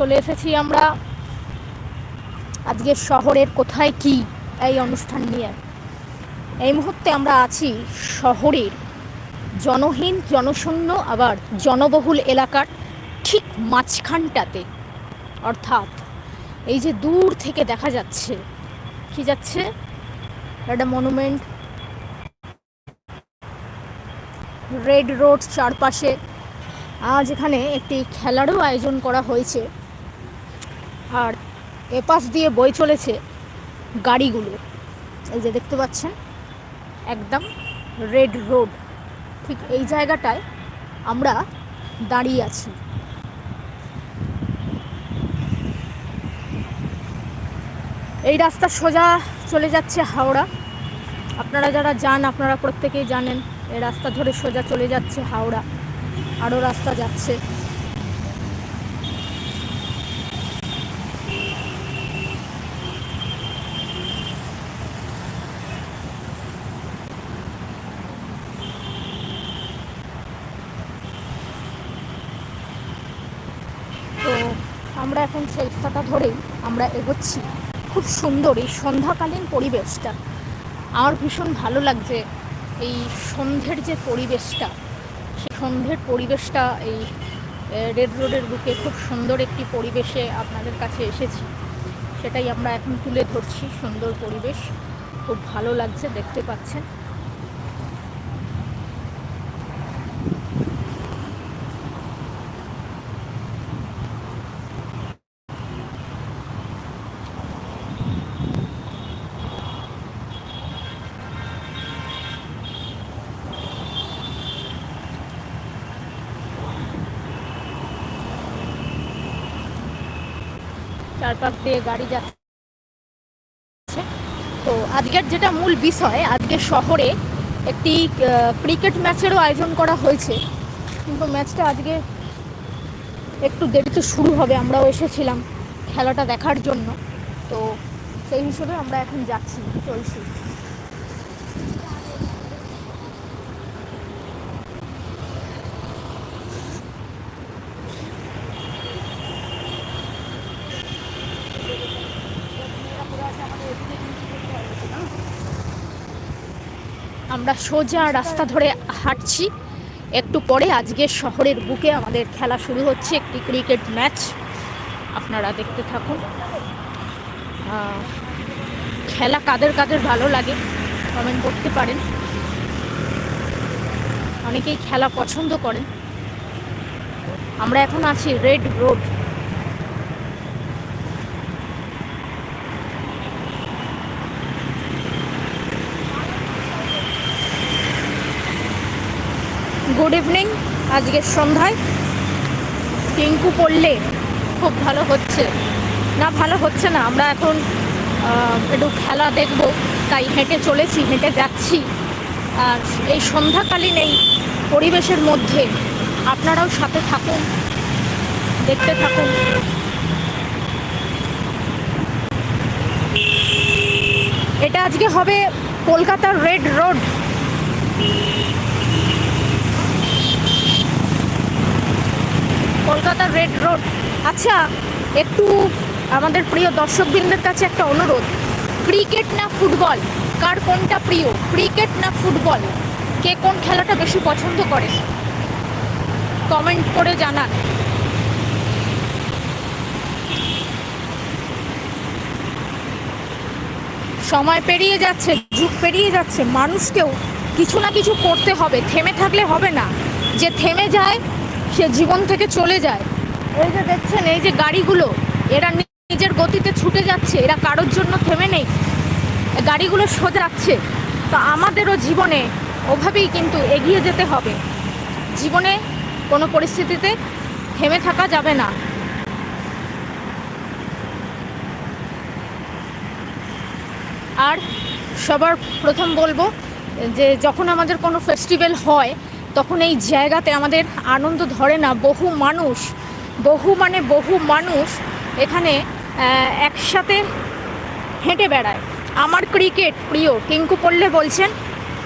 চলে এসেছি আমরা। আজকে শহরের কোথায় কি এই অনুষ্ঠান নিয়ে? এই মুহূর্তে আমরা আছি শহরের জনহীন, জনশূন্য, আবার জনবহুল এলাকার ঠিক মাঝখানটাতে। অর্থাৎ এই যে দূর থেকে দেখা যাচ্ছে, কি যাচ্ছে? একটা মনুমেন্ট রেড রোড চারপাশে। আজ এখানে একটি খেলারও আয়োজন করা হয়েছে। আর এপাশ দিয়ে বয়ে চলেছে গাড়িগুলো। এই যে দেখতে পাচ্ছেন, একদম রেড রোড। ঠিক এই জায়গাটায় আমরা দাঁড়িয়ে আছি। এই রাস্তা সোজা চলে যাচ্ছে হাওড়া। আপনারা যারা যান, আপনারা প্রত্যেকেই জানেন, এই রাস্তা ধরে সোজা চলে যাচ্ছে হাওড়া। আরও রাস্তা যাচ্ছে তো আমরা এখন রাস্তাটা ধরেই আমরা এগোচ্ছি। খুব সুন্দর এই সন্ধ্যাকালীন পরিবেশটা। আমার ভীষণ ভালো লাগছে এই সন্ধ্যের যে পরিবেশটা। সেই সন্ধ্যের পরিবেশটা এই রেড রোডের বুকে খুব সুন্দর একটি পরিবেশে আপনাদের কাছে এসেছি। সেটাই আমরা এখন তুলে ধরছি সুন্দর পরিবেশ। খুব ভালো লাগছে, দেখতে পাচ্ছেন। চারপাশ দিয়ে গাড়ি যাচ্ছে। তো আজকের যেটা মূল বিষয়, আজকে শহরে একটি ক্রিকেট ম্যাচেরও আয়োজন করা হয়েছে। কিন্তু ম্যাচটা আজকে একটু দেরিতে শুরু হবে, আমরাও এসেছিলাম খেলাটা দেখার জন্য। তো সেই হিসেবে আমরা এখন যাচ্ছি, চলছি। আমরা সোজা রাস্তা ধরে হাঁটছি। একটু পরে আজকে শহরের বুকে আমাদের খেলা শুরু হচ্ছে, একটি ক্রিকেট ম্যাচ। আপনারা দেখতে থাকুন। খেলা কাদের কাদের ভালো লাগে কমেন্ট করতে পারেন। অনেকেই খেলা পছন্দ করেন। আমরা এখন আছি রেড রোড গুড ইভিনিং। আজকের সন্ধ্যায় টিঙ্কু পড়লে খুব ভালো হচ্ছে। না, ভালো হচ্ছে না। আমরা এখন একটু খেলা দেখব। তাই হেঁটে চলেছি, হেঁটে যাচ্ছি। আর এই সন্ধ্যাকালীন এই পরিবেশের মধ্যে আপনারাও সাথে থাকুন, দেখতে থাকুন। এটা আজকে হবে কলকাতার রেড রোড। কলকাতার রেড রোড আচ্ছা একটু আমাদের প্রিয় দর্শকবৃন্দের কাছে একটা অনুরোধ। ক্রিকেট না ফুটবল কার কোনটা প্রিয়? ক্রিকেট না ফুটবল কে কোন খেলাটা বেশি পছন্দ করে? কমেন্ট করে জানান। সময় পেরিয়ে যাচ্ছে, যুগ পেরিয়ে যাচ্ছে। মানুষকেও কিছু না কিছু করতে হবে, থেমে থাকলে হবে না। যে থেমে যায় সে জীবন থেকে চলে যায়। এই যে দেখছেন, এই যে গাড়িগুলো, এরা নিজের গতিতে ছুটে যাচ্ছে, এরা কারোর জন্য থেমে নেই। গাড়িগুলো সোজাচ্ছে তো আমাদেরও জীবনে ওভাবেই কিন্তু এগিয়ে যেতে হবে। জীবনে কোনো পরিস্থিতিতে থেমে থাকা যাবে না। আর সবার প্রথম বলব যে, যখন আমাদের কোনো ফেস্টিভ্যাল হয় তখন এই জায়গাতে আমাদের আনন্দ ধরে না, বহু মানুষ, বহু মানে বহু মানুষ এখানে একসাথে হেঁটে বেড়ায়। আমার ক্রিকেট প্রিয়, টিঙ্কু পড়লে বলছেন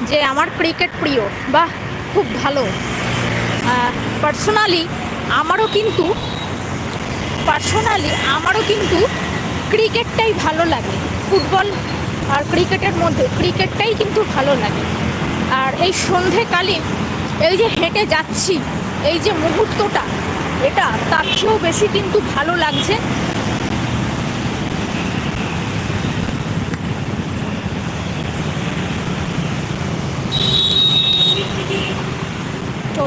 যে আমার ক্রিকেট প্রিয়। বাহ, খুব ভালো। পার্সোনালি আমারও কিন্তু পার্সোনালি আমারও কিন্তু ক্রিকেটটাই ভালো লাগে। ফুটবল আর ক্রিকেটের মধ্যে ক্রিকেটটাই কিন্তু ভালো লাগে। আর এই সন্ধেকালীন এই যে হেঁটে যাচ্ছি এই যে মুহূর্তটা এটা তার চেয়েও বেশি কিন্তু ভালো লাগছে তো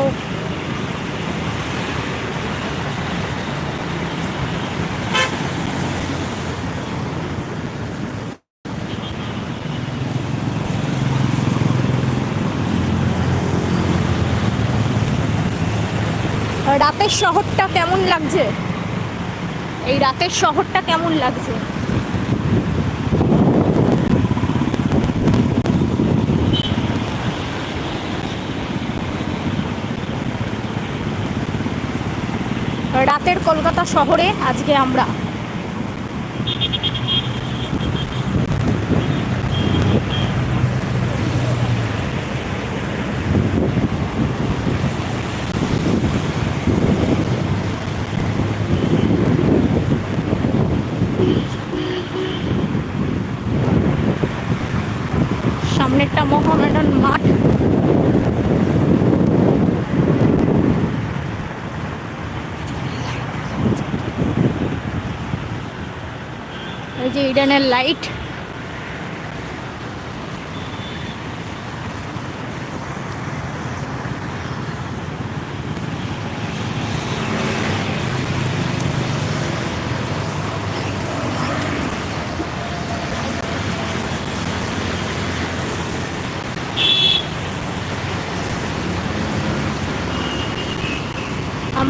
রাতের শহরটা কেমন লাগছে? এই রাতের শহরটা কেমন লাগছে? রাতের কলকাতা শহরে আজকে আমরা সামনেরটা মোহামেডান মাঠ। এই যে ইডেনের লাইট।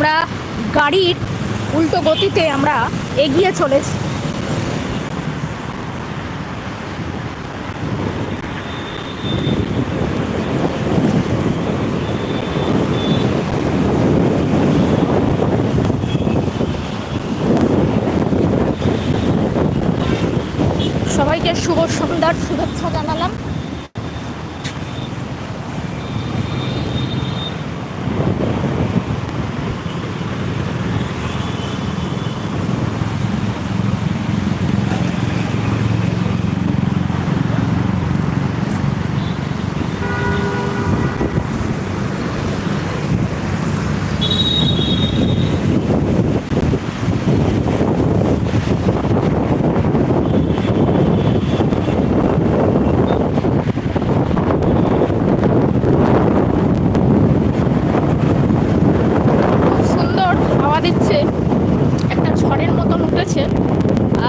আমরা গাড়ির উল্টো গতিতে আমরা এগিয়ে চলেছি। সবাইকে শুভ সন্ধ্যার শুভেচ্ছা জানালাম খুব সুন্দর হাওয়া দিচ্ছে একটা ঝড়ের মতন উঠেছে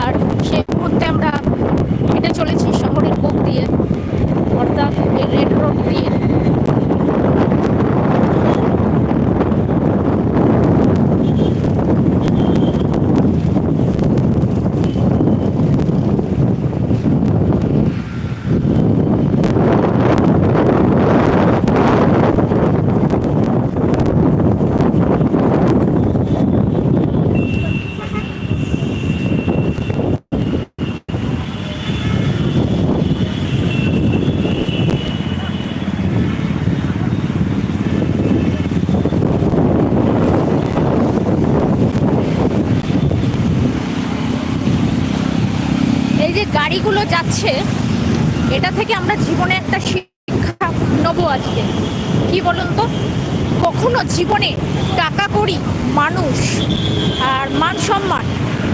আর সেই মুহূর্তে আমরা হেঁটে চলেছি শহরের বুক দিয়ে অর্থাৎ এই রেড রোড দিয়ে এই যে গাড়িগুলো যাচ্ছে, এটা থেকে আমরা জীবনে একটা শিক্ষা নেব আজকে। কি বলুন তো? কখনো জীবনে টাকা করি মানুষ আর মান সম্মান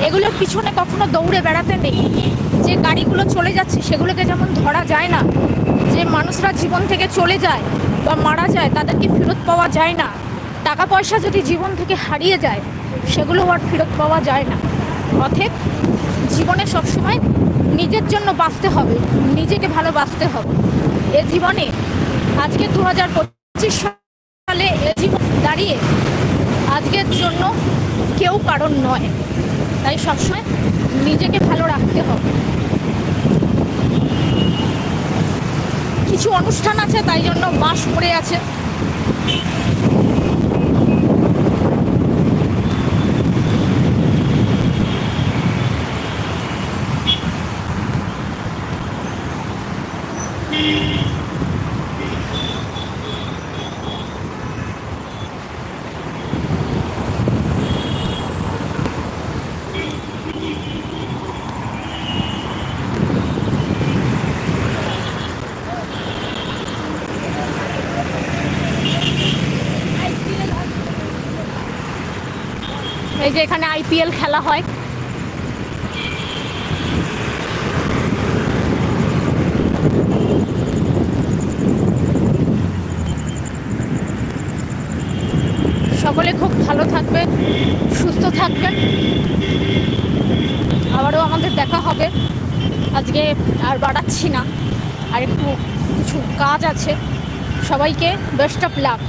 এগুলোর পিছনে কখনো দৌড়ে বেড়াতে নেই। যে গাড়িগুলো চলে যাচ্ছে, সেগুলোকে যেমন ধরা যায় না, যে মানুষরা জীবন থেকে চলে যায় বা মারা যায়, তাদেরকে ফেরত পাওয়া যায় না। টাকা পয়সা যদি জীবন থেকে হারিয়ে যায়, সেগুলো আর ফেরত পাওয়া যায় না। অথব জীবনে সবসময় নিজের জন্য বাঁচতে হবে, নিজেকে ভালো বাঁচতে হবে। এ জীবনে, আজকে দু হাজার পঁচিশ সালে এ জীবন দাঁড়িয়ে আজকের জন্য কেউ কারণ নয়। তাই সবসময় নিজেকে ভালো রাখতে হবে। কিছু অনুষ্ঠান আছে, তাই জন্য মাস পড়ে আছে। এই যে এখানে আইপিএল খেলা হয়। সকলে খুব ভালো থাকবে, সুস্থ থাকবেন আবারও আমাদের দেখা হবে। আজকে আর বাড়াচ্ছি না। আর একটু কিছু কাজ আছে। সবাইকে বেস্ট অফ লাক।